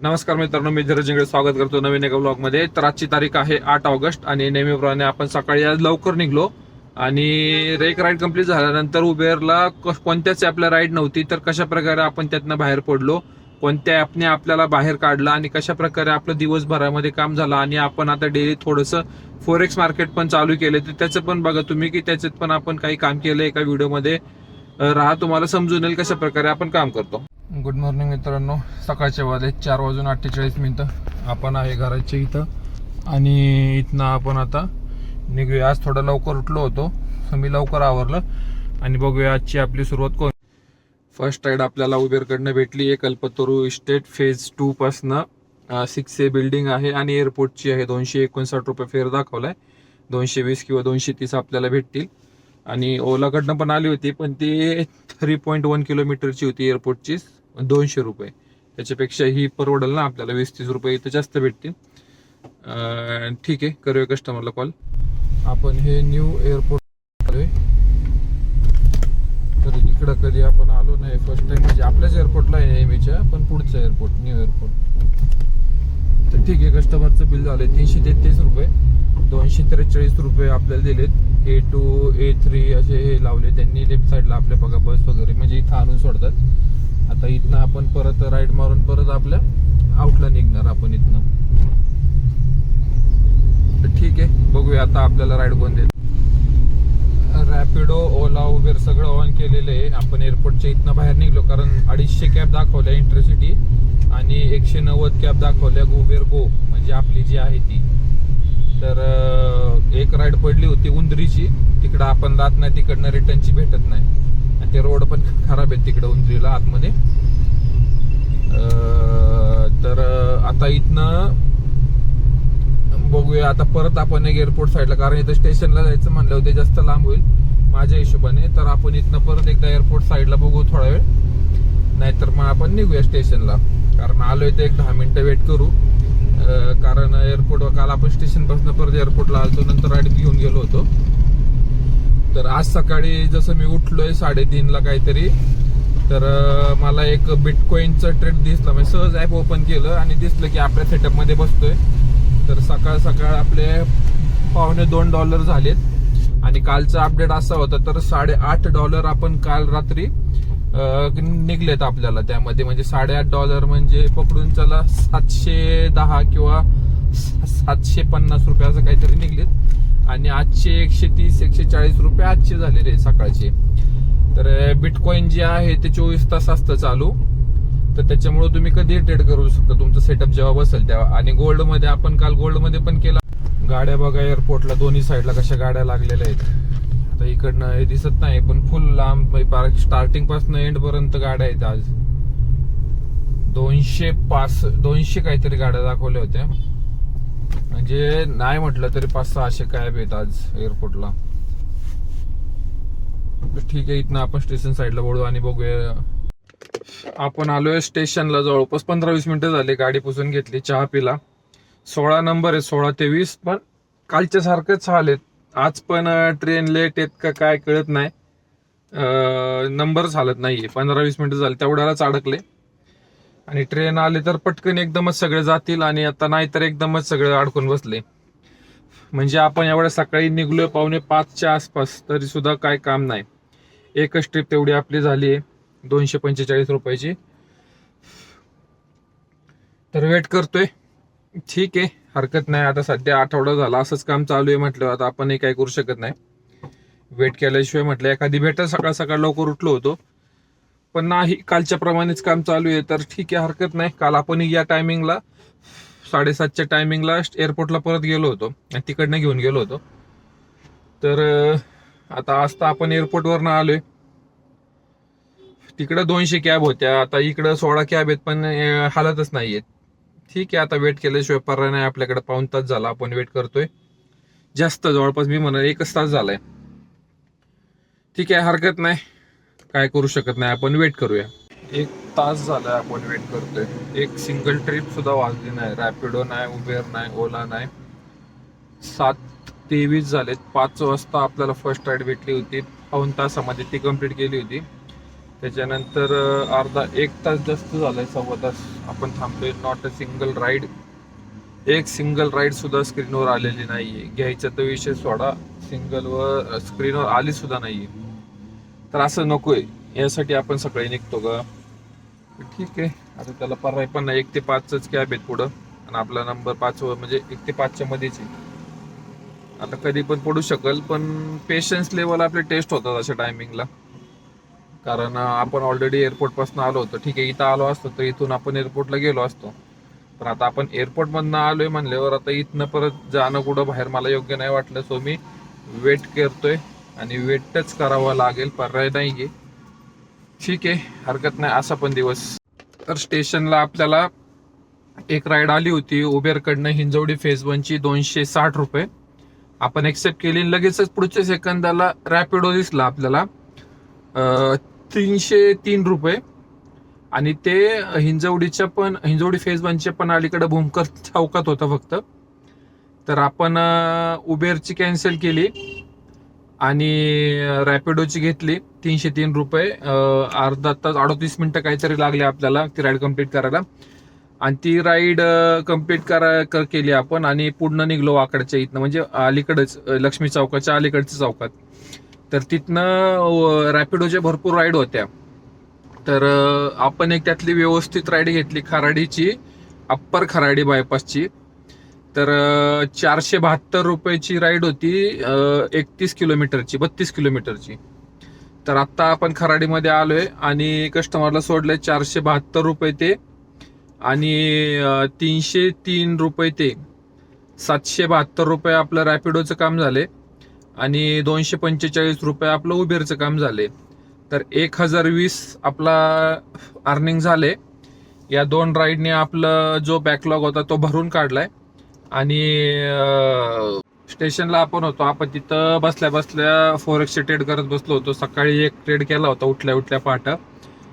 नमस्कार मित्रांनो मी धीरज जिंगडे स्वागत करतो नवीन एका ब्लॉगमध्ये तर आजची तारीख आहे आठ ऑगस्ट आणि नेहमीप्रमाणे आपण सकाळी आज लवकर निघलो आणि रेक राईड कंप्लीट झाल्यानंतर उबेरला कोणत्याच ॲपला राईड नव्हती तर कशा प्रकारे आपण त्यातनं बाहेर पडलो कोणत्या ॲपने आपल्याला बाहेर काढला आणि कशा प्रकारे आपलं दिवसभरामध्ये काम झालं आणि आपण आता डेली थोडंसं फोरेक्स मार्केट पण चालू केले तर त्याचं पण बघा तुम्ही की त्याच्यात पण आपण काही काम केलं एका व्हिडिओमध्ये राहा तुम्हाला समजून येईल कशा प्रकारे आपण काम करतो. गुड मॉर्निंग मित्रांनो. सकाळचे वाजले चार वाजून अठ्ठेचाळीस मिनिटं. आपण आहे घराच्या इथं. आणि इथनं आपण आता निघूया. आज थोडं लवकर उठलो होतो. मी लवकर आवरलं. आणि बघूया आजची आपली सुरुवात कोण फर्स्ट राईड आपल्याला उबेरकडनं भेटली आहे. कल्पतरू इस्टेट फेज टू पासनं सिक्स ए बिल्डिंग आहे आणि एअरपोर्टची आहे. दोनशे एकोणसाठ रुपये फेअर दाखवलाय. दोनशे वीस किंवा दोनशे तीस आपल्याला भेटतील. आणि ओलाकडनं पण आली होती पण ती थ्री पॉईंट वन किलोमीटरची होती एअरपोर्टची दोनशे रुपये. त्याच्यापेक्षा ही परवडेल ना आपल्याला वीस तीस रुपये इथं जास्त भेटतील. ठीक आहे करूया कस्टमरला कॉल आपण हे न्यू एअरपोर्ट आलोय. तर इकडं कधी आपण आलो नाही फर्स्ट टाइम म्हणजे आपल्याच एअरपोर्टला आहे नेहमीच्या पण पुढचं एअरपोर्ट न्यू एअरपोर्ट तर ठीक आहे कस्टमरचं बिल झालंय तीनशे तेहतीस रुपये. दोनशे त्रेचाळीस रुपये आपल्याला दिलेत. ए टू ए थ्री असे हे लावले. त्यांनी लेफ्ट साईडला आपल्या बघा बस वगैरे म्हणजे इथं आणून सोडतात. आता इथनं आपण परत राईड मारून परत आपल्या आउटला निघणार आपण इथनं. तर ठीक आहे बघूया आता आपल्याला राईड कोण देत रॅपिडो ओला उबेर सगळं ऑन केलेलं आहे. आपण एअरपोर्टच्या इथनं बाहेर निघलो कारण अडीचशे कॅब दाखवल्या इंटरसिटी आणि एकशे नव्वद कॅब दाखवल्या उबेर गो म्हणजे आपली जी आहे ती. तर एक राईड पडली होती उंदरीची. तिकडं आपण जात नाही तिकडनं रिटर्नची भेटत नाही. आणि ते रोड पण खराब आहेत तिकडं उंदरीला आतमध्ये. तर आता इथनं बघूया आता परत आपण एक एअरपोर्ट साईडला कारण इथं स्टेशनला जायचं म्हणलं होते जास्त लांब होईल माझ्या हिशोबाने. तर आपण इथनं परत एकदा एअरपोर्ट साईडला बघू थोडा वेळ. नाहीतर मग आपण निघूया स्टेशनला कारण आलोय ते एक दहा मिनिटं वेट करू. कारण एअरपोर्टवर काल आपण स्टेशनपासून परत एअरपोर्टला आलतो नंतर राईड घेऊन गेलो होतो. तर आज सकाळी जसं मी उठलोय साडेतीनला काहीतरी तर मला एक बिटकॉईनचं ट्रेड दिसला. म्हणजे सहज ॲप ओपन केलं आणि दिसलं की आपल्या सेटअपमध्ये बसतोय. तर सकाळ सकाळ आपले पावणे दोन डॉलर झालेत. आणि कालचा अपडेट असा होता तर साडेआठ डॉलर आपण काल रात्री निघलेत आपल्याला त्यामध्ये. म्हणजे साडेआठ डॉलर म्हणजे पकडून चला सातशे दहा किंवा सातशे पन्नास रुपये असं काहीतरी निघलेत. आणि आजचे एकशे तीस एकशे चाळीस रुपये आजचे झालेले सकाळचे. तर बिटकॉईन जे आहे ते चोवीस तास असतं चालू. तर त्याच्यामुळे तुम्ही कधी ट्रेड करू शकता. तुमचं सेटअप जेव्हा बसेल तेव्हा. आणि गोल्डमध्ये आपण काल गोल्डमध्ये पण केला. गाड्या बघा एअरपोर्टला दोन्ही साईडला कशा गाड्या लागलेल्या आहेत. आता इकडनं हे दिसत नाही पण फुल लांब स्टार्टिंगपासून एंड पर्यंत गाड्या आहेत आज. दोनशे पाच दोनशे काहीतरी गाड्या दाखवल्या होत्या. म्हणजे नाही म्हटलं तरी पाच सहाशे काय आहेत आज एअरपोर्टला ठीक आहे इथनं आपण स्टेशन साईडला बोलू आणि बघूया. आपण आलोय स्टेशनला जवळपास पंधरा वीस मिनिटं झाली गाडी पुसून घेतली चहा पिला. सोळा नंबर आहे सोळा ते वीस पण कालच्या सारखेच झालेत आज पण ट्रेन लेट आहेत का काय कळत नाही. नंबर चालत नाहीये. पंधरा वीस मिनिटं झाले तेवढ्यालाच अडकले. आणि ट्रेन आले तर पटकन एकदमच सगळे जातील आणि आता नाही तर एकदमच सगळे अडकून बसले. म्हणजे आपण एवढ्या सकाळी निघलोय पावणे पाचच्या आसपास तरी सुद्धा काय काम नाही. एकच ट्रिप तेवढी आपली झाली आहे दोनशे पंचेचाळीस रुपयाची. तर वेट करतोय. ठीक आहे हरकत नाही. आता सध्या आठवडा झाला असंच काम चालू आहे म्हटलं. आता आपणही काही करू शकत नाही. वेट केल्याशिवाय म्हटलं एखादी भेट सकाळ सकाळ लवकर उठलो होतो. पण नाही कालच्या प्रमाणेच काम चालू आहे. तर ठीक आहे हरकत नाही. काल आपण या टायमिंगला साडेसातच्या टायमिंगला एअरपोर्टला परत गेलो होतो. आणि तिकडनं घेऊन गेलो होतो. तर आता आज तर आपण एअरपोर्टवरनं आलोय. तिकडं दोनशे कॅब होत्या. आता इकडं सोळा कॅब आहेत पण हालतच हालतच नाहीयेत. ठीक आहे आता वेट केल्याशिवाय पर्याय नाही आपल्याकडे पाऊन तास झाला आपण वेट करतोय. जास्त जवळपास मी म्हणा एकच तास झालाय. ठीक आहे हरकत नाही. काय करू शकत नाही आपण वेट करूया. एक तास झालाय आपण वेट करतोय. एक सिंगल ट्रिप सुद्धा वाजली नाही. रॅपिडो नाही उबेर नाही ओला नाही. सात तेवीस झालेत. पाच वाजता आपल्याला फर्स्ट राईड भेटली होती. पाऊन तासामध्ये ती कंप्लीट केली होती. त्याच्यानंतर अर्धा एक तास जास्त झालाय सव्वा तास. आपण थांबतोय नॉट अ सिंगल राईड एक सिंगल राईड सुद्धा स्क्रीनवर आलेली नाहीये. घ्यायचा तर विषय सोडा. सिंगलवर स्क्रीनवर आली सुद्धा नाहीये. तर असं नकोय. यासाठी आपण सकाळी निघतो का ठीक आहे. आता त्याला पर्याय पण नाही. एक ते पाचच कॅब आहेत पुढं. आणि आपला नंबर पाच म्हणजे एक ते पाचच्या मध्येच आहे. आता कधी पण पडू शकल पण पेशन्स लेवल आपले टेस्ट होतात अशा टायमिंगला कारण आपण ऑलरेडी एअरपोर्टपासून आलो होतो. ठीक आहे इथं आलो असतो तर इथून आपण एअरपोर्टला गेलो असतो. पण आता आपण एअरपोर्टमधनं आलो आलोय म्हणल्यावर आता इथनं परत जाणं कुठं बाहेर मला योग्य नाही वाटलं. सो मी वेट करतोय आणि वेटच करावा लागेल. पर्याय नाहीये. ठीक आहे हरकत नाही. असा पण दिवस. तर स्टेशनला आपल्याला एक राईड आली होती. उबेरकडनं हिंजवडी फेज वनची दोनशे साठ रुपये. आपण एक्सेप्ट केली आणि लगेचच पुढच्या सेकंदाला रॅपिडो दिसला आपल्याला. तीनशे तीन रुपये. आणि ते हिंजवडीच्या पण हिंजवडी फेज वनच्या पण अलीकडे भूमकर चौकात होता फक्त. तर आपण उबेरची कॅन्सल केली. आणि रॅपिडोची घेतली. तीनशे तीन रुपये. अर्धा तास अडतीस मिनिटं काहीतरी लागले आपल्याला ती राईड कंप्लीट करायला. आणि ती राईड कंप्लीट करा कर केली आपण. आणि पूर्ण निघलो वाकडच्या इथनं. म्हणजे अलीकडंच लक्ष्मी चौकाच्या अलीकडच्या चौकात. तर तिथनं रॅपिडोच्या भरपूर राईड होत्या. तर आपण एक त्यातली व्यवस्थित राईड घेतली खराडीची अप्पर खराडी बायपासची. तर चारशे बहात्तर रुपयाची राईड होती एकतीस किलोमीटरची बत्तीस किलोमीटरची. तर आत्ता आपण खराडीमध्ये आलोय आणि कस्टमरला सोडले चारशे बहात्तर रुपये ते आणि तीनशे तीन रुपये ते. सातशे बहात्तर रुपये आपलं रॅपिडोचं काम झाले आणि दोनशे पंचेचाळीस रुपये आपलं उबेरचं काम झाले. तर एक हजार वीस आपला अर्निंग झाले. या दोन राईडने आपलं जो बॅकलॉग होता तो भरून काढलाय. आणि स्टेशनला आपण होतो. आपण तिथं बसल्या बसल्या फोर एक्सचे ट्रेड करत बसलो होतो. सकाळी एक ट्रेड केला होता उठल्या उठल्या पहाट.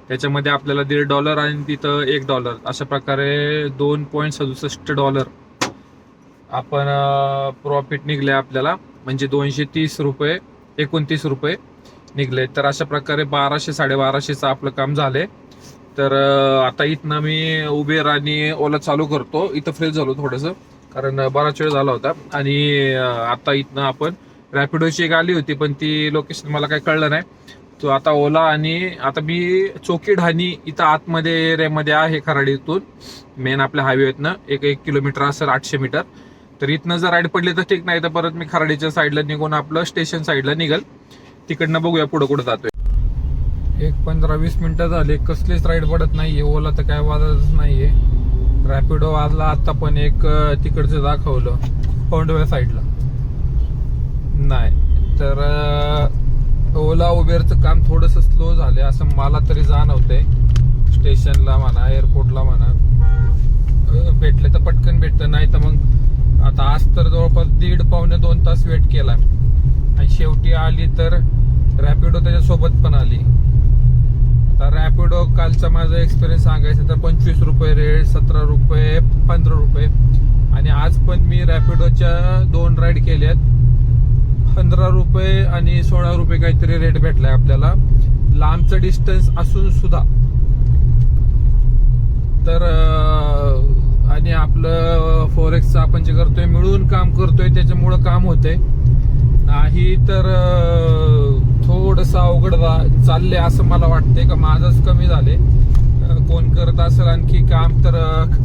त्याच्यामध्ये आपल्याला दीड डॉलर आणि तिथं एक डॉलर अशा प्रकारे दोन पॉईंट सदुसष्ट डॉलर आपण प्रॉफिट निघले आपल्याला. म्हणजे दोनशे तीस रुपये एकोणतीस रुपये निघले. तर अशा प्रकारे बाराशे साडेबाराशेचं आपलं काम झाले. तर आता इथनं मी उबेर आणि ओला चालू करतो. इथं फ्रेश झालो थोडंसं कारण बराच वेळ झाला होता. आणि आता इथनं आपण रॅपिडोची एक आली होती पण ती लोकेशन मला काही कळलं नाही. तो आता ओला आणि आता मी चोकी ढाणी इथं आतमध्ये एरियामध्ये आहे खराडीतून मेन आपल्या हायवेतनं एक एक किलोमीटर असेल आठशे मीटर. तर इथनं जर राईड पडली तर ठीक नाही तर परत मी खराडीच्या साईडला निघून आपलं स्टेशन साईडला निघल. तिकडनं बघूया पुढे कुठं जातोय. एक पंधरा वीस मिनिटं झाले कसलीच राईड पडत नाहीये. ओला तर काय वाजतच नाहीये. रॅपिडो वाजला आता पण एक तिकडचं दाखवलं पौंडव्या साईडला नाही तर ओला उबेरचं काम थोडंसं स्लो झालंय असं मला तरी जाणवतंय. स्टेशनला म्हणा एअरपोर्टला म्हणा. भेटलं भेटले तर पटकन भेटतं नाही तर मग आता आज तर जवळपास दीड पावणे दोन तास वेट केला. आणि शेवटी आली तर रॅपिडो त्याच्यासोबत पण आली. आता रॅपिडो कालचा माझा एक्सपिरियन्स सांगायचा तर पंचवीस रुपये रेट सतरा रुपये पंधरा रुपये. आणि आज पण मी रॅपिडोच्या दोन राईड केल्यात. पंधरा रुपये आणि सोळा रुपये काहीतरी रेट भेटलाय आपल्याला. लांबचं डिस्टन्स असून सुद्धा. तर आणि आपलं फॉरेक्सचं आपण जे करतोय मिळून काम करतोय त्याच्यामुळं काम होतंय. नाही तर थोडस अवघड चालले असं मला वाटतंय का? माझंच कमी झाले कोण करत असेल आणखी काम तर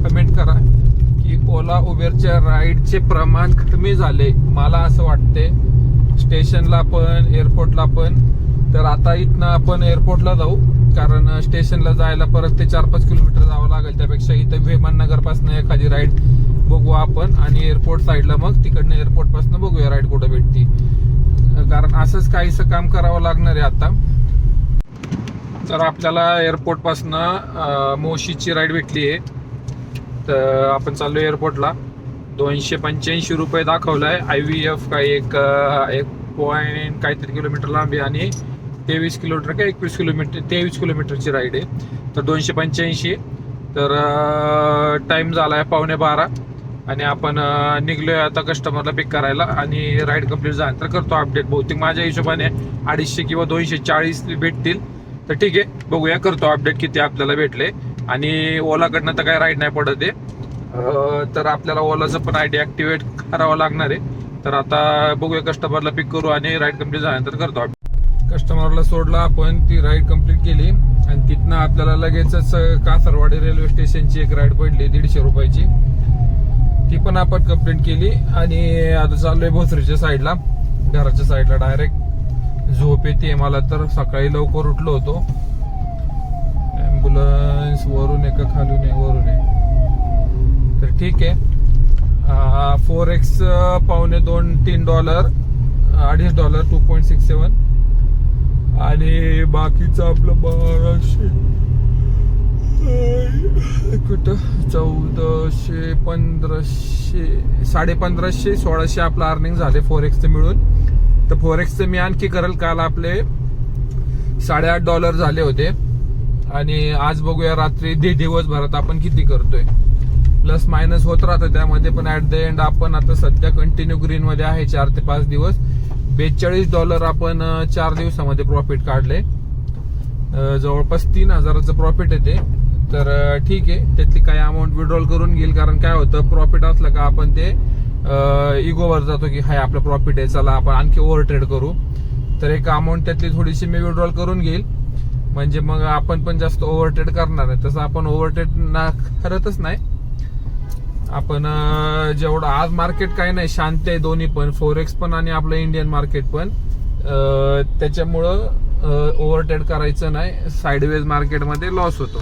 कमेंट करा. की ओला उबेरच्या राईडचे प्रमाण कमी झाले मला असं वाटते स्टेशनला पण एअरपोर्टला पण. तर आता इथनं आपण एअरपोर्टला जाऊ. कारण स्टेशनला जायला परत ते चार पाच किलोमीटर जावं लागेल. त्यापेक्षा इथं विमाननगरपासून एखादी राईड बघू आपण आणि एअरपोर्ट साईडला मग तिकडनं एअरपोर्टपासून बघूया राईड कुठं भेटती. कारण असंच काहीसं काम करावं लागणार आहे आता. तर आपल्याला एअरपोर्टपासून मोशीची राईड भेटली आहे. तर आपण चाललो एअरपोर्टला दोनशे पंच्याऐंशी रुपये दाखवलाय. आय व्ही एफ काय एक एक पॉईंट काहीतरी किलोमीटर लांब आहे आणि तेवीस किलोमीटर का एकवीस किलोमीटर तेवीस किलोमीटरची राईड आहे. तर दोनशे पंच्याऐंशी तर टाइम आहे पावणे बारा. आणि आपण निघलो निघलोय आता कस्टमरला पिक करायला आणि राईड कंप्लीट झाल्यानंतर करतो अपडेट बहुतेक माझ्या हिशोबाने अडीचशे किंवा दोनशे चाळीस भेटतील. तर ठीक आहे बघूया करतो अपडेट किती आपल्याला भेटले. आणि ओलाकडनं तर काय राईड नाही पडत आहे. तर आपल्याला ओलाचं पण आय डी ॲक्टिवेट करावं लागणार आहे. तर आता बघूया कस्टमरला पिक करू आणि राईड कंप्लीट झाल्यानंतर करतो कस्टमरला सोडला आपण ती राईड कंप्लीट केली. आणि तिथनं आपल्याला लगेचच कासरवाडी रेल्वे स्टेशनची एक राईड पडली दीडशे रुपयाची. ती पण आपण कंप्लीट केली. आणि आता चाललोय भोसरीच्या साईडला घराच्या साईडला डायरेक्ट झोप येते मला तर. सकाळी लवकर उठलो होतो. ॲम्ब्युलन्स वरून आहे का खालून आहे वरून आहे. तर ठीक आहे. फोर एक्स पावणे दोन तीन डॉलर अडीच dollar two point six seven आणि बाकीचं आपलं बाराशे. कुठं? चौदाशे पंधराशे साडे पंधराशे सोळाशे आपलं अर्निंग झाले फोर एक्सचं मिळून. तर फोर एक्सचं मी आणखी करेल काल आपले साडेआठ डॉलर झाले होते. आणि आज बघूया रात्री दीड दिवसभरात आपण किती करतोय. प्लस मायनस होत राहतं त्यामध्ये पण ऍट द एंड आपण आता सध्या कंटिन्यू ग्रीन मध्ये आहे चार ते पाच दिवस. बेचाळीस डॉलर आपण चार दिवसामध्ये प्रॉफिट काढले. जवळपास तीन हजाराचं प्रॉफिट येते तर ठीक आहे. त्यातली काही अमाऊंट विड्रॉल करून घेईल. कारण काय होतं प्रॉफिट असलं का आपण ते इगोवर जातो की हाय आपलं प्रॉफिट आहे. चला आपण आणखी ओव्हर ट्रेड करू. तर एक अमाऊंट त्यातली थोडीशी मी विड्रॉल करून घेईल. म्हणजे मग आपण पण जास्त ओव्हर ट्रेड करणार नाही तसं आपण ओव्हर ट्रेड ना करतच नाही. आपण जेवढं आज मार्केट काही नाही शांत आहे दोन्ही पण फोरेक्स पण आणि आपलं इंडियन मार्केट पण. त्याच्यामुळं ओव्हरटेड करायचं नाही साईडवेज मार्केटमध्ये लॉस होतो.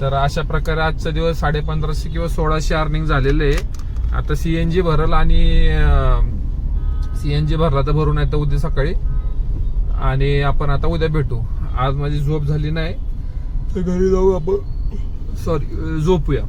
तर अशा प्रकारे आजचा दिवस साडे पंधराशे किंवा सोळाशे अर्निंग झालेले आहे. आता सीएनजी भरल आणि सीएनजी भरला तर भरून येतं उद्या सकाळी. आणि आपण आता उद्या भेटू. आज माझी झोप झाली नाही. तर घरी जाऊ आपण. सॉरी झोपूया.